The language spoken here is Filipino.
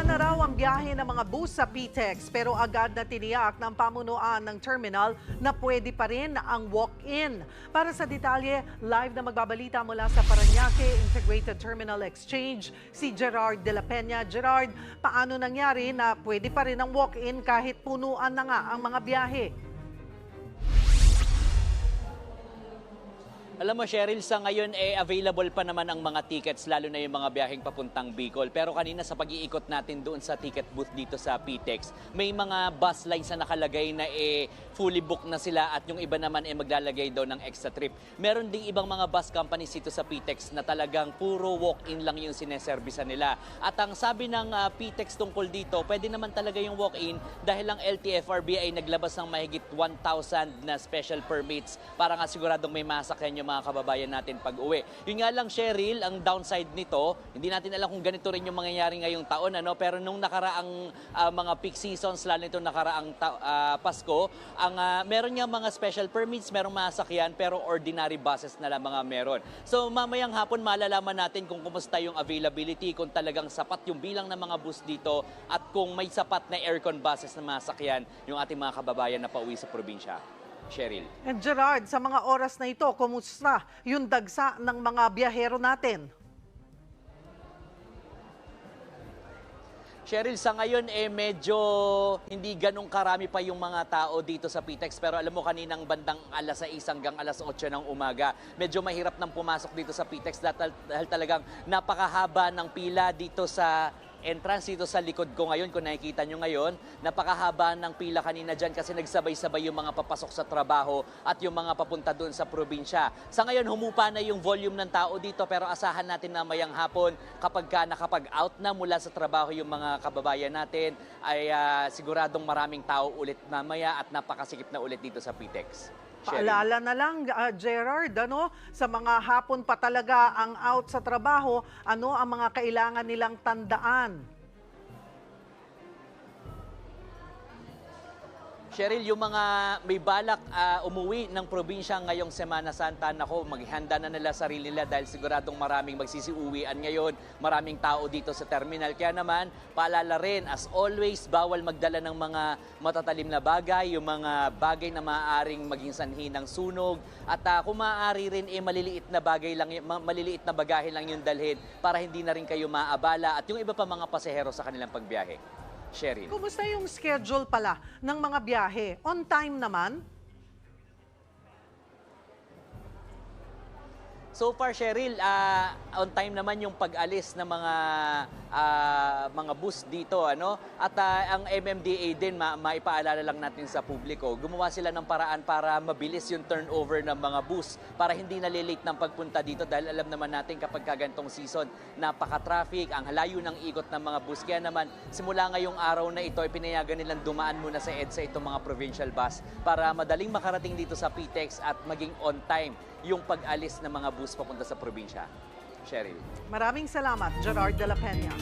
Na raw ang biyahe ng mga bus sa PTEX pero agad na tiniyak ng pamunuan ng terminal na pwede pa rin ang walk-in. Para sa detalye, live na magbabalita mula sa Paranaque Integrated Terminal Exchange, si Gerard de la Peña. Gerard, paano nangyari na pwede pa rin ang walk-in kahit punuan na nga ang mga biyahe? Alam mo, Cheryl, sa ngayon, eh, available pa naman ang mga tickets, lalo na yung mga biyaheng papuntang Bicol. Pero kanina sa pag-iikot natin doon sa ticket booth dito sa PTEX, may mga bus lines na nakalagay na eh, fully booked na sila at yung iba naman eh, maglalagay daw ng extra trip. Meron ding ibang mga bus companies dito sa PTEX na talagang puro walk-in lang yung sineservisan nila. At ang sabi ng ah, PTEX tungkol dito, pwede naman talaga yung walk-in dahil ang LTFRB ay naglabas ng mahigit 1,000 na special permits para nga siguradong may masakyan yung mga kababayan natin pag uwi. Yun nga lang, Cheryl, ang downside nito, hindi natin alam kung ganito rin yung mangyayari ngayong taon, ano? pero nung nakaraang ah, mga peak seasons, lalo nito nakaraang ah, Pasko, ang ah, meron nga mga special permits, merong masakyan, pero ordinary buses na lang mga meron. So mamayang hapon malalaman natin kung kumusta yung availability, kung talagang sapat yung bilang ng mga bus dito, at kung may sapat na aircon buses na masakyan yung ating mga kababayan na pauwi sa probinsya. Cheryl. And Gerard, sa mga oras na ito, kumusta yung dagsa ng mga biyahero natin? Cheryl, sa ngayon eh medyo hindi ganong karami pa yung mga tao dito sa PTEX pero alam mo kaninang bandang alas 6 hanggang alas 8 ng umaga, medyo mahirap nang pumasok dito sa dahil, dahil talagang napakahaba ng pila dito sa entrance dito sa likod ko ngayon, kung nakikita nyo ngayon, napakahaba ng pila kanina dyan kasi nagsabay-sabay yung mga papasok sa trabaho at yung mga papunta doon sa probinsya. Sa ngayon, humupa na yung volume ng tao dito pero asahan natin na mayang hapon kapag ka nakapag-out na mula sa trabaho yung mga kababayan natin, ay ah, siguradong maraming tao ulit mamaya at napakasikip na ulit dito sa PTEX. Paalala na lang, ah, Gerard, ano, sa mga hapon pa talaga ang out sa trabaho, ano ang mga kailangan nilang tandaan? Cheryl, yung mga may balak ah, umuwi ng probinsya ngayong Semana Santa, nako, maghanda na nila sarili nila dahil siguradong maraming magsisiuwian ngayon, maraming tao dito sa terminal. Kaya naman, paalala rin, as always, bawal magdala ng mga matatalim na bagay, yung mga bagay na maaaring maging sanhi ng sunog. At ah, kung maaari rin, eh, maliliit na bagay lang, maliliit na bagahe lang yung dalhin para hindi na rin kayo maabala at yung iba pa mga pasahero sa kanilang pagbiyahe. Cheryl. Kumusta yung schedule pala ng mga biyahe? On time naman? So far, Cheryl, ah, on time naman yung pag-alis ng mga ah, mga bus dito, ano? At ah, ang MMDA din ma maipaalala lang natin sa publiko, gumawa sila ng paraan para mabilis yung turnover ng mga bus para hindi nalilate ng pagpunta dito dahil alam naman natin kapag kagantong season, napaka-traffic, ang halayo ng ikot ng mga bus. Kaya naman, simula ngayong araw na ito, pinayagan nilang dumaan muna sa EDSA itong mga provincial bus para madaling makarating dito sa PTEX at maging on time yung pag-alis ng mga bus papunta sa probinsya. Cheryl. Maraming salamat, Gerard de la Peña.